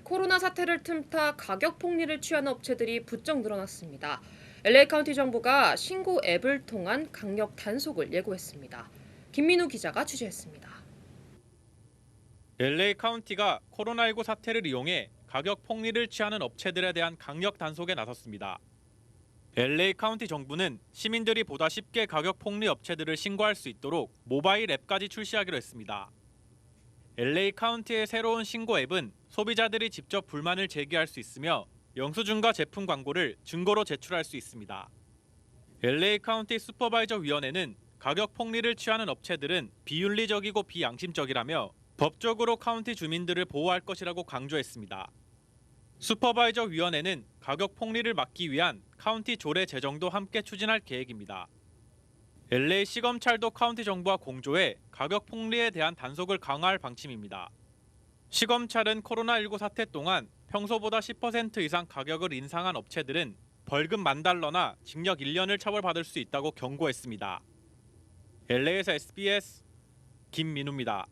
코로나 사태를 틈타 가격 폭리를 취하는 업체들이 부쩍 늘어났습니다. LA 카운티 정부가 신고 앱을 통한 강력 단속을 예고했습니다. 김민우 기자가 취재했습니다. LA 카운티가 코로나19 사태를 이용해 가격 폭리를 취하는 업체들에 대한 강력 단속에 나섰습니다. LA 카운티 정부는 시민들이 보다 쉽게 가격 폭리 업체들을 신고할 수 있도록 모바일 앱까지 출시하기로 했습니다. LA 카운티의 새로운 신고 앱은 소비자들이 직접 불만을 제기할 수 있으며 영수증과 제품 광고를 증거로 제출할 수 있습니다. LA 카운티 슈퍼바이저 위원회는 가격 폭리를 취하는 업체들은 비윤리적이고 비양심적이라며 법적으로 카운티 주민들을 보호할 것이라고 강조했습니다. 슈퍼바이저 위원회는 가격 폭리를 막기 위한 카운티 조례 제정도 함께 추진할 계획입니다. LA 시검찰도 카운티 정부와 공조해 가격 폭리에 대한 단속을 강화할 방침입니다. 시검찰은 코로나19 사태 동안 평소보다 10% 이상 가격을 인상한 업체들은 벌금 만 달러나 징역 1년을 처벌받을 수 있다고 경고했습니다. LA에서 SBS 김민우입니다.